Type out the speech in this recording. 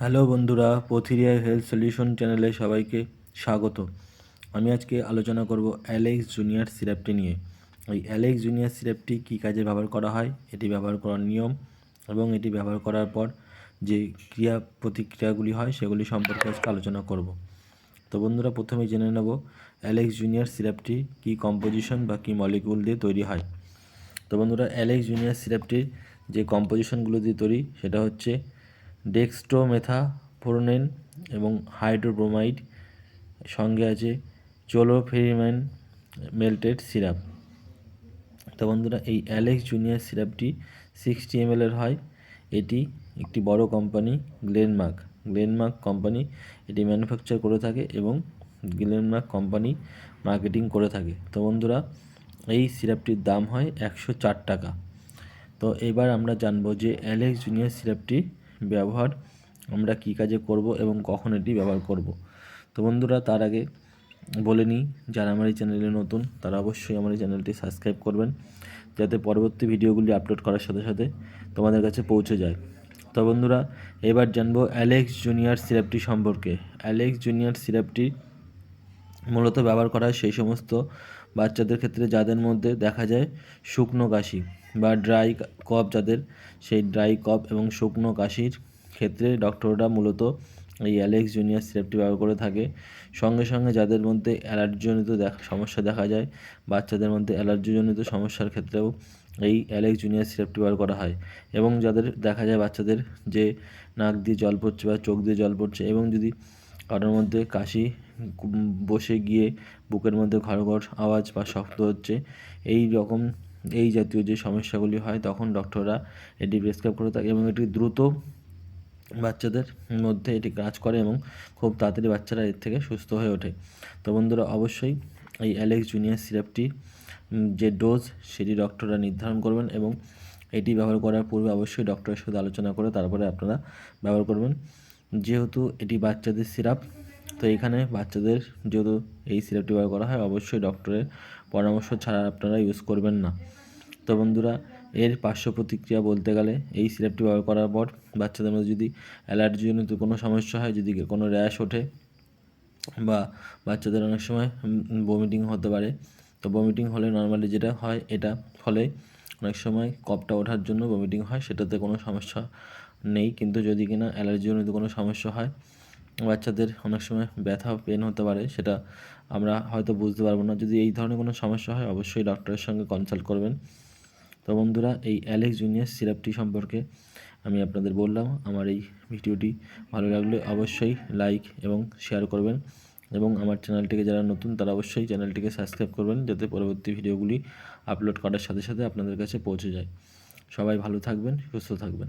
Hello বন্ধুরা, পথিরিয়া health solution চ্যানেলে সবাইকে স্বাগত। আমি আজকে আলোচনা করব অ্যালেক্স জুনিয়র সিরাপটি নিয়ে। এই অ্যালেক্স জুনিয়র সিরাপটি কী কাজে ব্যবহার করা হয়? এটি ব্যবহার করার নিয়ম এবং এটি ব্যবহার করার পর যে ক্রিয়া প্রতিক্রিয়াগুলি হয় সেগুলি সম্পর্কে আজকে আলোচনা করব। তো বন্ধুরা, প্রথমে জেনে নেব অ্যালেক্স জুনিয়র সিরাপটি কী কম্পোজিশন বা কী মলিকিউল দিয়ে তৈরি হয়। তো বন্ধুরা অ্যালেক্স জুনিয়র সিরাপটির যে কম্পোজিশনগুলো দিয়ে তৈরি, সেটা হচ্ছে ডেক্সট্রোমেথাফোরনেন এবং হাইড্রোব্রোমাইড সঙ্গে আছে চোলোফেরিম্যান মেল্টেড সিরাপ। তো বন্ধুরা, এই অ্যালেক্স জুনিয়র সিরাপটি সিক্সটি এম এর হয়। এটি একটি বড় কোম্পানি, গ্লেনমার্ক। গ্লেনমার্ক কোম্পানি এটি ম্যানুফ্যাকচার করে থাকে এবং গ্লেনমার্ক কোম্পানি মার্কেটিং করে থাকে। তো বন্ধুরা, এই সিরাপটির দাম হয় একশো চার টাকা। তো এবার আমরা জানব যে অ্যালেক্স জুনিয়র সিরাপটি ব্যবহার, আমরা কী কাজে করব এবং কখন এটি ব্যবহার করব। তো বন্ধুরা, তার আগে বলে নিই, যারা আমার এই চ্যানেলে নতুন, তারা অবশ্যই আমার এই চ্যানেলটি সাবস্ক্রাইব করবেন, যাতে পরবর্তী ভিডিওগুলি আপলোড করার সাথে সাথে তোমাদের কাছে পৌঁছে যায়। তো বন্ধুরা, এবার জানব অ্যালেক্স জুনিয়র সিরাপটি সম্পর্কে। অ্যালেক্স জুনিয়র সিরাপটি মূলত ব্যবহার করা সেই সমস্ত বাচ্চাদের ক্ষেত্রে যাদের মধ্যে দেখা যায় শুকনো কাশি বা ড্রাই কফ যাদের, সেই ড্রাই কফ এবং শুকনো কাশির ক্ষেত্রে ডক্টররা মূলত এই অ্যালেক্স জুনিয়র সিরাপটি ব্যবহার করে থাকে। সঙ্গে সঙ্গে যাদের মধ্যে অ্যালার্জিজনিত সমস্যা দেখা যায়, বাচ্চাদের মধ্যে অ্যালার্জিজনিত সমস্যার ক্ষেত্রেও এই অ্যালেক্স জুনিয়র সিরাপটি ব্যবহার করা হয় এবং যাদের দেখা যায় বাচ্চাদের যে নাক দিয়ে জল পড়ছে বা চোখ দিয়ে জল পড়ছে এবং যদি কারোর মধ্যে কাশি বসে গিয়ে বুকের মধ্যে ঘর ঘর আওয়াজ বা শক্ত হচ্ছে। এই রকম, এই জাতীয় যে সমস্যাগুলি হয়, তখন ডক্টররা এটি প্রেসক্রাইব করে থাকে এবং এটি দ্রুত বাচ্চাদের মধ্যে এটি কাজ করে এবং খুব তাড়াতাড়ি বাচ্চারা এর থেকে সুস্থ হয়ে ওঠে। তো বন্ধুরা, অবশ্যই এই অ্যালেক্স জুনিয়ার সিরাপটি যে ডোজ সেটি ডক্টররা নির্ধারণ করবেন এবং এটি ব্যবহার করার পূর্বে অবশ্যই ডক্টরের সাথে আলোচনা করে তারপরে আপনারা ব্যবহার করবেন। যেহেতু এটি বাচ্চাদের সিরাপ তো এখানে বাচ্চাদের যেহেতু এই সিরাপটি ব্যবহার করা হয়, অবশ্যই ডক্টরের পরামর্শ ছাড়া আপনারা ইউজ করবেন না। তো বন্ধুরা, এর পার্শ্ব প্রতিক্রিয়া বলতে গেলে এই সিরাপটি ব্যবহার করার পর বাচ্চাদের মধ্যে যদি অ্যালার্জিজনিত কোনো সমস্যা হয়, যদি কোনো র্যাশ ওঠে বা বাচ্চাদের অনেক সময় বমিটিং হতে পারে, তো বমিটিং হলে নর্মালি যেটা হয়, এটা ফলে অনেক সময় কপটা ওঠার জন্য বমিটিং হয়, সেটাতে কোনো সমস্যা নেই। কিন্তু যদি কিনা অ্যালার্জিজনিত কোনো সমস্যা হয় বাচ্চাদের অনেক সময় ব্যথা পেন হতে পারে, সেটা আমরা হয়তো বুঝতে পারব না। যদি এই ধরনের কোনো সমস্যা হয়, অবশ্যই ডক্টরের সঙ্গে কনসাল্ট করবেন। তো বন্ধুরা, এই অ্যালেক্স জুনিয়র সিরাপটি সম্পর্কে আমি আপনাদের বললাম। আমার এই ভিডিওটি ভালো লাগলে অবশ্যই লাইক এবং শেয়ার করবেন। এবং আমার চ্যানেলটিকে যারা নতুন, তারা অবশ্যই চ্যানেলটিকে সাবস্ক্রাইব করবেন, যাতে পরবর্তী ভিডিওগুলি আপলোড করার সাথে সাথে আপনাদের কাছে পৌঁছে যায়। সবাই ভালো থাকবেন, সুস্থ থাকবেন।